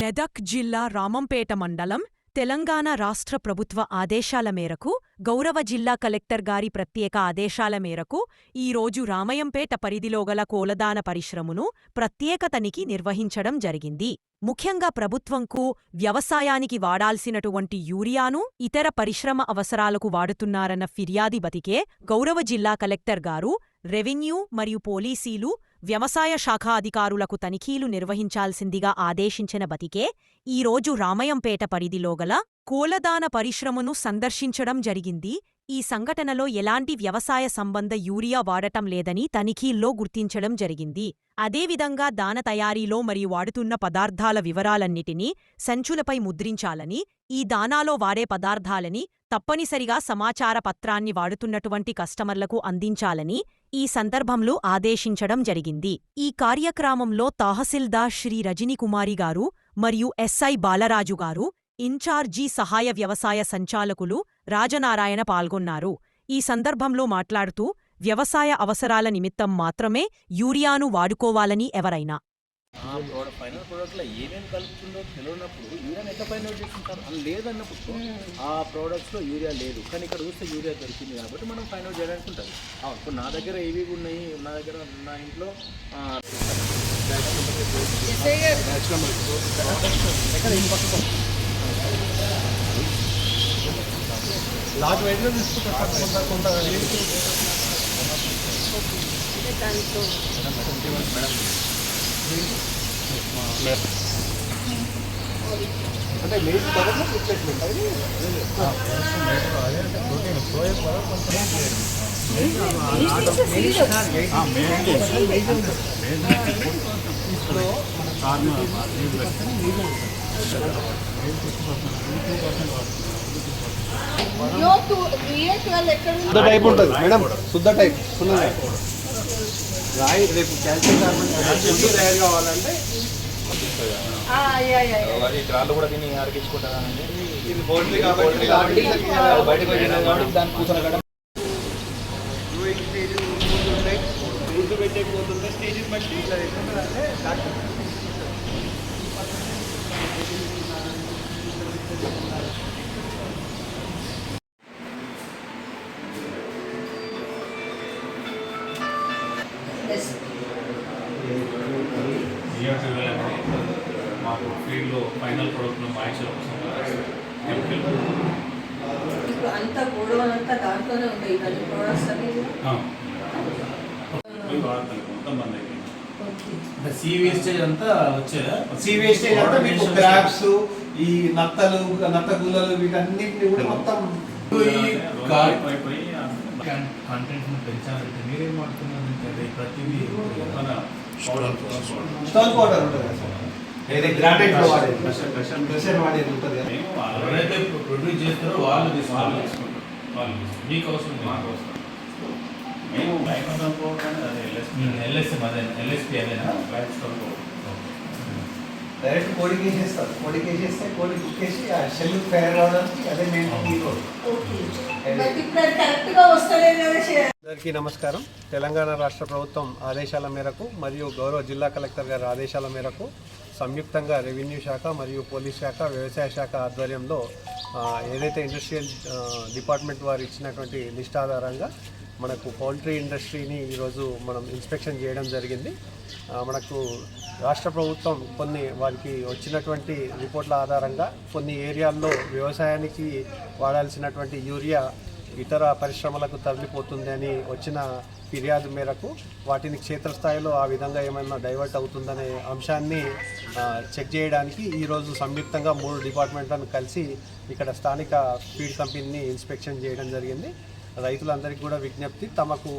మెదక్ జిల్లా రామంపేట మండలం తెలంగాణ రాష్ట్ర ప్రభుత్వ ఆదేశాల మేరకు గౌరవ జిల్లా కలెక్టర్ గారి ప్రత్యేక ఆదేశాల మేరకు ఈరోజు రామయంపేట పరిధిలోగల కోలదాన పరిశ్రమను ప్రత్యేక తనిఖీ నిర్వహించడం జరిగింది. ముఖ్యంగా ప్రభుత్వంకు వ్యవసాయానికి వాడాల్సినటువంటి యూరియాను ఇతర పరిశ్రమ అవసరాలకు వాడుతున్నారన్న ఫిర్యాది బతికే గౌరవ జిల్లా కలెక్టర్ గారు రెవెన్యూ మరియు పోలీసీలు వ్యవసాయ శాఖ అధికారులకు తనిఖీలు నిర్వహించాల్సిందిగా ఆదేశించిన బతికే ఈరోజు రామయంపేట పరిధిలోగల కోలదాన పరిశ్రమను సందర్శించడం జరిగింది. ఈ సంఘటనలో ఎలాంటి వ్యవసాయ సంబంధ యూరియా వాడటం లేదని తనిఖీల్లో గుర్తించడం జరిగింది. అదేవిధంగా దాన తయారీలో మరియు వాడుతున్న పదార్థాల వివరాలన్నిటినీ సంచులపై ముద్రించాలని ఈ దానాలో వాడే పదార్థాలని తప్పనిసరిగా సమాచార పత్రాన్ని వాడుతున్నటువంటి కస్టమర్లకు అందించాలని ఈ సందర్భంలో ఆదేశించడం జరిగింది. ఈ కార్యక్రమంలో తహసీల్దార్ శ్రీ రజనీకుమారి గారు మరియు ఎస్ఐ బాలరాజు గారు ఇన్ఛార్జీ సహాయ వ్యవసాయ సంచాలకులు రాజనారాయణ పాల్గొన్నారు. ఈ సందర్భంలో మాట్లాడుతూ వ్యవసాయ అవసరాల నిమిత్తం మాత్రమే యూరియాను వాడుకోవాలని ఎవరైనా. ఫైనల్ ప్రోడక్ట్లో ఏమేమి కలుపుతుందో తెలియనప్పుడు యూరియాని ఎట్లా లేదన్నప్పుడు ఆ ప్రోడక్ట్స్లో యూరియా లేదు. కానీ ఇక్కడ చూస్తే యూరియా దొరికింది కాబట్టి మనం అవుట్ చేయడానికి ఉంటుంది. ఇప్పుడు నా దగ్గర ఏవి ఉన్నాయి? నా దగ్గర నా ఇంట్లో ఎక్కడ? ఈ పక్కకు? లాట్ వైడ్గా తీసుకుంటారు కొంత కొంత అంటే మేజ్ పదర్లో రిప్లేస్మెంట్ అది యో టూ ఏ ట్వెల్వ్ ఎక్కడ ఉంది? శుద్ధ టైప్ ఉంటుంది మేడం. శుద్ధ టైప్. ఉన్నది రాయి రేపు క్యాల్షియం కార్బన్ తయారు కావాలంటే రాళ్ళు కూడా దీన్ని అరిగించుకుంటారండి ఇది బోల్డ్ కాబట్టి బయటకు వచ్చింది కాబట్టి దాన్ని కూతురు కూడా గుడ్డు పెట్టే పోతుంటే స్టేజ్ బట్టి డాక్టర్ మాకు ఫీల్డ్లో ఫైనల్ ప్రోడక్ట్లో ఇప్పుడు అంతా గొడవ అంతా దాంట్లోనే ఉంటాయి. ప్రోడక్ట్స్ అన్ని మొత్తం. సీ వేస్టేజ్ అంతా వచ్చేదా? సీ వేస్టేజ్ అంటే మీకు క్రాబ్స్ ఈ నత్తలు నత్త గుల్లలు వీటన్నిటిని కూడా మొత్తం ఈ కా- అయిపోయి కంటెంట్ పెంచాలంటే మీరేం వాడుతున్నారు అంటే ప్రతిదీ మన స్టోన్ పౌడర్ మేము ఎవరైతే ప్రొడ్యూస్ చేస్తారో వాళ్ళు వాళ్ళు తీసుకోవాలి తీసుకుంటాం వాళ్ళు. మీకు అవసరం మాకు అవసరం. మేము లైఫ్ అనుకోవడం అదే ఎల్ఎస్పీ ఎల్ఎస్ఎం అదే ఎల్ఎస్పి అదేనా? లైఫ్ స్టోర్ డైరెక్ట్ కోడికి వేసేస్తారు కోడికి వేసేస్తే కోడి కుక్కేసి ఆ షెల్ ఫేర్ రావడానికి అదే రోడ్ ఓకే. అందరికీ నమస్కారం. తెలంగాణ రాష్ట్ర ప్రభుత్వం ఆదేశాల మేరకు మరియు గౌరవ జిల్లా కలెక్టర్ గారి ఆదేశాల మేరకు సంయుక్తంగా రెవెన్యూ శాఖ మరియు పోలీస్ శాఖ వ్యవసాయ శాఖ ఆధ్వర్యంలో ఏదైతే ఇండస్ట్రియల్ డిపార్ట్మెంట్ వారు ఇచ్చినటువంటి లిస్ట్ ఆధారంగా మనకు పౌల్ట్రీ ఇండస్ట్రీని ఈరోజు మనం ఇన్స్పెక్షన్ చేయడం జరిగింది. మనకు రాష్ట్ర ప్రభుత్వం కొన్ని వారికి వచ్చినటువంటి రిపోర్ట్ల ఆధారంగా కొన్ని ఏరియాల్లో వ్యవసాయానికి వాడాల్సినటువంటి యూరియా ఇతర పరిశ్రమలకు తరలిపోతుంది అని వచ్చిన ఫిర్యాదు మేరకు వాటిని క్షేత్రస్థాయిలో ఆ విధంగా ఏమైనా డైవర్ట్ అవుతుందనే అంశాన్ని చెక్ చేయడానికి ఈరోజు సంయుక్తంగా మూడు డిపార్ట్మెంట్లను కలిసి ఇక్కడ స్థానిక ఫీడ్ కంపెనీని ఇన్స్పెక్షన్ చేయడం జరిగింది. రైతులందరికీ కూడా విజ్ఞప్తి తమకు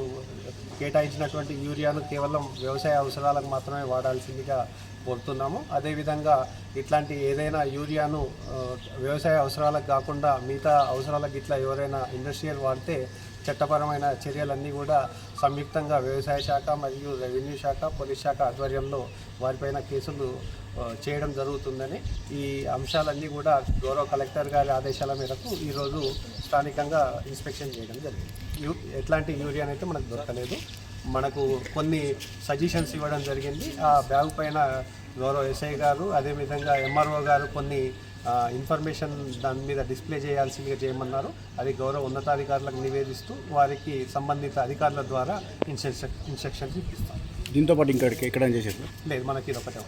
కేటాయించినటువంటి యూరియాను కేవలం వ్యవసాయ అవసరాలకు మాత్రమే వాడాల్సిందిగా కోరుతున్నాము. అదేవిధంగా ఇట్లాంటి ఏదైనా యూరియాను వ్యవసాయ అవసరాలకు కాకుండా మిగతా అవసరాలకు ఇట్లా ఎవరైనా ఇండస్ట్రియల్ వాడితే చట్టపరమైన చర్యలన్నీ కూడా సంయుక్తంగా వ్యవసాయ శాఖ మరియు రెవెన్యూ శాఖ పోలీస్ శాఖ ఆధ్వర్యంలో వారిపైన కేసులు చేయడం జరుగుతుందని ఈ అంశాలన్నీ కూడా గౌరవ కలెక్టర్ గారి ఆదేశాల మేరకు ఈరోజు స్థానికంగా ఇన్స్పెక్షన్ చేయడం జరిగింది. యూ ఎట్లాంటి యూరియా అయితే మనకు దొరకలేదు. మనకు కొన్ని సజెషన్స్ ఇవ్వడం జరిగింది. ఆ బ్యాగ్ పైన గౌరవ ఎస్ఐ గారు అదేవిధంగా ఎంఆర్ఓ గారు కొన్ని ఇన్ఫర్మేషన్ దాని మీద డిస్ప్లే చేయాల్సిందిగా చేయమన్నారు. అది గౌరవ ఉన్నతాధికారులకు నివేదిస్తూ వారికి సంబంధిత అధికారుల ద్వారా ఇన్స్ట్రక్షన్ ఇన్స్ట్రక్షన్స్ ఇప్పిస్తాం. దీంతో పాటు ఇంకా ఎక్కడ చేసేది లేదు మనకి ఇది ఒకటే.